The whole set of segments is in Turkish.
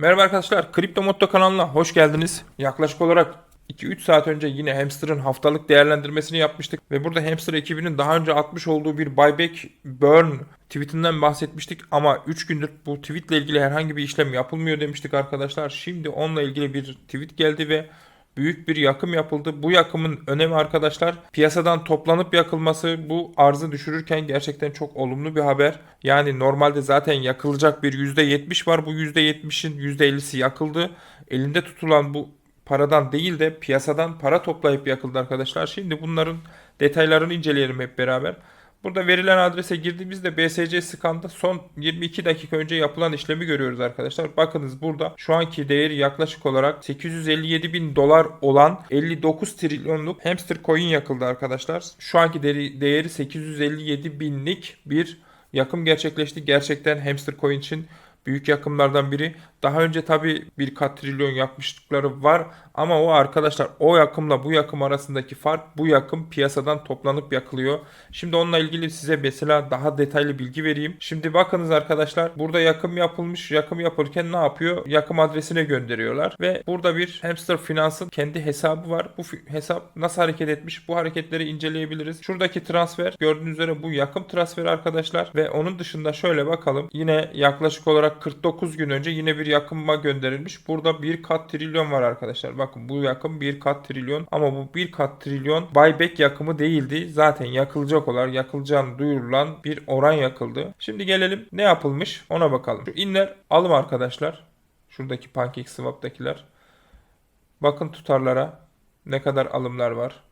Merhaba arkadaşlar, Kripto Motto kanalına hoş geldiniz. Yaklaşık olarak 2-3 saat önce yine Hamster'ın haftalık değerlendirmesini yapmıştık. Ve burada Hamster ekibinin daha önce atmış olduğu bir buyback burn tweetinden bahsetmiştik. Ama 3 gündür bu tweetle ilgili herhangi bir işlem yapılmıyor demiştik arkadaşlar. Şimdi onunla ilgili bir tweet geldi ve büyük bir yakım yapıldı. Bu yakımın önemi arkadaşlar piyasadan toplanıp yakılması bu arzı düşürürken gerçekten çok olumlu bir haber. Yani normalde zaten yakılacak bir %70 var. Bu %70'in %50'si yakıldı. Elinde tutulan bu paradan değil de piyasadan para toplayıp yakıldı arkadaşlar. Şimdi bunların detaylarını inceleyelim hep beraber. Burada verilen adrese girdiğimizde BSC Scan'da son 22 dakika önce yapılan işlemi görüyoruz arkadaşlar. Bakınız burada şu anki değeri yaklaşık olarak 857 bin dolar olan 59 trilyonluk hamster coin yakıldı arkadaşlar. Şu anki değeri, değeri 857 binlik bir yakım gerçekleşti. Gerçekten hamster coin için büyük yakımlardan biri. Daha önce tabi birkaç trilyon yapmışlıkları var ama o arkadaşlar o yakımla bu yakım arasındaki fark bu yakım piyasadan toplanıp yakılıyor. Şimdi onunla ilgili size mesela daha detaylı bilgi vereyim. Şimdi bakınız arkadaşlar burada yakım yapılmış. Yakım yapılırken ne yapıyor? Yakım adresine gönderiyorlar ve burada bir Hamster Finance'ın kendi hesabı var. Bu hesap nasıl hareket etmiş? Bu hareketleri inceleyebiliriz. Şuradaki transfer gördüğünüz üzere bu yakım transferi arkadaşlar ve onun dışında şöyle bakalım. Yine yaklaşık olarak 49 gün önce yine bir yakıma gönderilmiş. Burada bir kat trilyon var arkadaşlar. Bakın bu yakım bir kat trilyon ama bu bir kat trilyon buyback yakımı değildi. Zaten yakılacak olarak yakılacağını duyurulan bir oran yakıldı. Şimdi gelelim ne yapılmış ona bakalım. Şu inler alım arkadaşlar. Şuradaki PancakeSwap'takiler. Bakın tutarlara ne kadar alımlar var.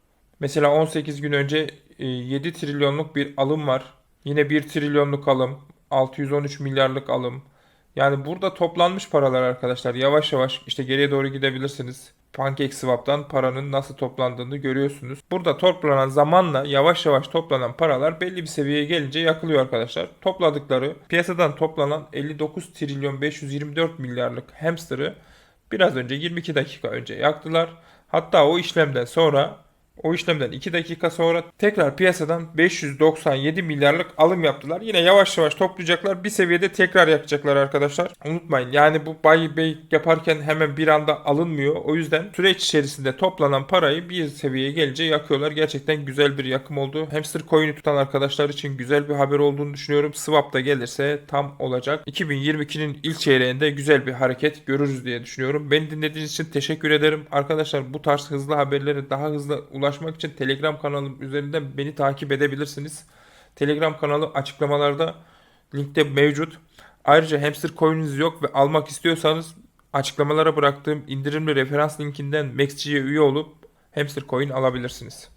Mesela 18 gün önce e, 7 trilyonluk bir alım var. Yine 1 trilyonluk alım, 613 milyarlık alım. Yani burada toplanmış paralar arkadaşlar. Yavaş yavaş işte geriye doğru gidebilirsiniz. PancakeSwap'tan paranın nasıl toplandığını görüyorsunuz. Burada toplanan zamanla yavaş yavaş toplanan paralar belli bir seviyeye gelince yakılıyor arkadaşlar. Topladıkları piyasadan toplanan 59 trilyon 524 milyarlık hamster'ı biraz önce 22 dakika önce yaktılar. Hatta o işlemden sonra o işlemden 2 dakika sonra tekrar piyasadan 597 milyarlık alım yaptılar. Yine yavaş yavaş toplayacaklar. Bir seviyede tekrar yakacaklar arkadaşlar. Unutmayın yani bu buy bait yaparken hemen bir anda alınmıyor. O yüzden süreç içerisinde toplanan parayı bir seviyeye gelince yakıyorlar. Gerçekten güzel bir yakım oldu. Hamster coin'i tutan arkadaşlar için güzel bir haber olduğunu düşünüyorum. Swap da gelirse tam olacak. 2022'nin ilk çeyreğinde güzel bir hareket görürüz diye düşünüyorum. Beni dinlediğiniz için teşekkür ederim. Arkadaşlar bu tarz hızlı haberlere daha hızlı ulaşmak için Telegram kanalım üzerinden beni takip edebilirsiniz. Telegram kanalı açıklamalarda linkte mevcut. Ayrıca hamster coin'iniz yok ve almak istiyorsanız açıklamalara bıraktığım indirimli referans linkinden MaxG'ye üye olup hamster coin alabilirsiniz.